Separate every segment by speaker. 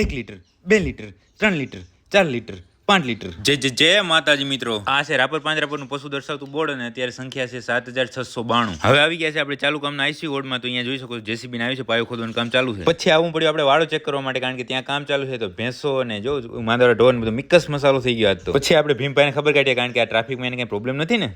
Speaker 1: એક લીટર બે લીટર ત્રણ લીટર ચાર લીટર પાંચ લીટર.
Speaker 2: જે જે જય માતાજી મિત્રો. આ છે રાપર પાંજરાપરનું પશુ દર્શાવતું બોર્ડ અને અત્યારે સંખ્યા છે સાત હજાર છસો બાણું. હવે આવી ગયા છે આપણે ચાલુ કામના આઈસી વોર્ડમાં તો અહીંયા જોઈ શકો જેસીબી આવી છે પાયો ખોદવાનું કામ ચાલુ છે. પછી આવવું પડ્યું આપણે વાળો ચેક કરવા માટે કારણ કે ત્યાં કામ ચાલુ છે તો ભેંસો અને જો માંદરા ઢોર બધું મિક્સ મસાલો થઈ ગયો હતો તો. પછી આપણે ભીમભાઈને ખબર કાઢીએ કારણ કે આ ટ્રાફિકમાં એને કઈ પ્રોબ્લેમ નથી ને?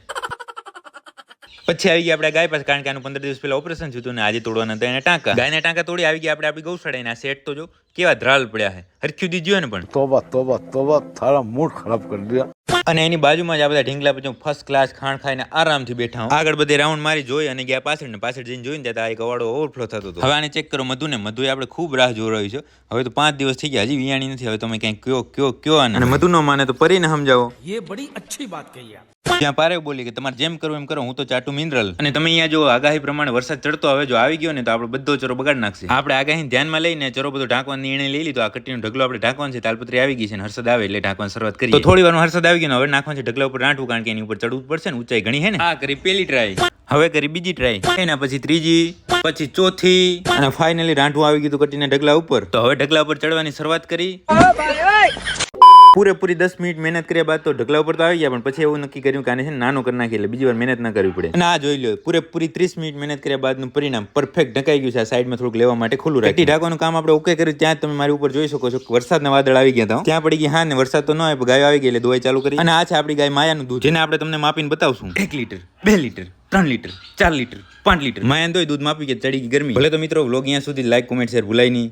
Speaker 2: પછી આવી ગયા આપણે ગાય પાસે કારણ કે આનું પંદર દિવસ પહેલાં ઓપરેશન થયું ને આજે તોડવાના હતા એને ટાંકા. ગાયના ટાંકા તોડી આવી ગયા આપણે આપણી ગૌશાળા એના સેટ તો જો કેવા ધ્રાલ પડ્યા છે. હરખ્યું દીધું ને પણ.
Speaker 3: તોબા તોબા તોબા તારા મૂડ ખરાબ કરી દીધા.
Speaker 2: અને એની બાજુમાં જ આ બધા ઢીંગલા પછી ફર્સ્ટ ક્લાસ ખાણ ખાઈને આરામથી બેઠા હું. આગળ બધે રાઉન્ડ મારી જોઈ અને ગયા પાછળ ને પાછળ જઈને જોઈને ત્યાં એક અવાડો ઓવરફ્લો થતો હતો. હવે આને ચેક કરો મધુ ને મધુ આપણે ખૂબ રાહ જોઈ રહ્યું છે. હવે તો પાંચ દિવસ થઈ ગયા હજી વિયાણી નથી. હવે તમે ક્યાંક કયો કયો કયો અને મધુ નો માને તો પરીને સમજાવો.
Speaker 4: એ બડી અચ્છી વાત કહી
Speaker 2: ત્યાં પારે બોલી કે તમારે જેમ કરવું એમ કરો હું તો ચાટુ મિનરલ. અને તમે અહીંયા જો આગાહી પ્રમાણે વરસાદ ચડતો હવે જો આવી ગયો ને તો આપણે બધો ચરો બગાડ નાખશે. આપણે આગાહી ધ્યાનમાં લઈને ચરો બધો ઢાંકવાનો નિર્ણય લઈ લીધો. આ કટ્ટીનો ઢગલો આપણે ઢાંકવાનો છે તાલપત્રી આવી ગઈ છે હર્ષદ આવે એટલે ઢાંકવાની શરૂઆત કરી તો થોડી વારમાં હર્ષદ આવી ગયો હવે નાખવાનું છે ઢગલા ઉપર રાંઠવું કારણ કે એની ઉપર ચડવું પડશે ને ઊંચાઈ ઘણી છે ને. આ કરી પેલી ટ્રાય હવે કરી બીજી ટ્રાય એના પછી ત્રીજી પછી ચોથી અને ફાઇનલી રાંઠવું આવી ગયું હતું કટ્ટીના ઢગલા ઉપર. તો હવે ઢગલા ઉપર ચડવાની શરૂઆત કરી. પૂરેપૂરી દસ મિનિટ મહેનત કર્યા બાદ તો ઢગલા ઉપર તો આવી ગયા પણ પછી એવું નક્કી કર્યું કે આને છે નાનો કરી નાખી એટલે બીજી વાર મહેનત ના કરવી પડે. અને આ જોઈ લો પૂરેપૂરી ત્રીસ મિનિટ મહેનત કર્યા બાદનું પરિણામ પરફેક્ટ ઢકાઈ ગયું છે. આ સાઈડમાં થોડુંક લેવા માટે ખુલ્લું રાખી ઢાંકવાનું કામ આપણે ઓકે કર્યું ત્યાં તમે મારી ઉપર જોઈ શકો છો કે વરસાદના વાદળ આવી ગયા હતા. ત્યાં પડી ગયા હા ને વરસાદ તો ન આવે ગાયો આવી ગઈ એટલે દોવાઈ ચાલુ કરી. અને આ છે આપણી ગાય માયાનું દૂધ. જેને આપણે તમને માપીને બતાવશું.
Speaker 1: એક લીટર બે લીટર ત્રણ લીટર ચાર લીટર પાંચ લીટર.
Speaker 2: માયાનું દોય દૂધ માપી ગયા ચડી ગઈ ગરમી. ભલે તો મિત્રો વ્લોગ અહીંયા સુધી લાઈક કોમેન્ટ શેર ભૂલાય નહીં.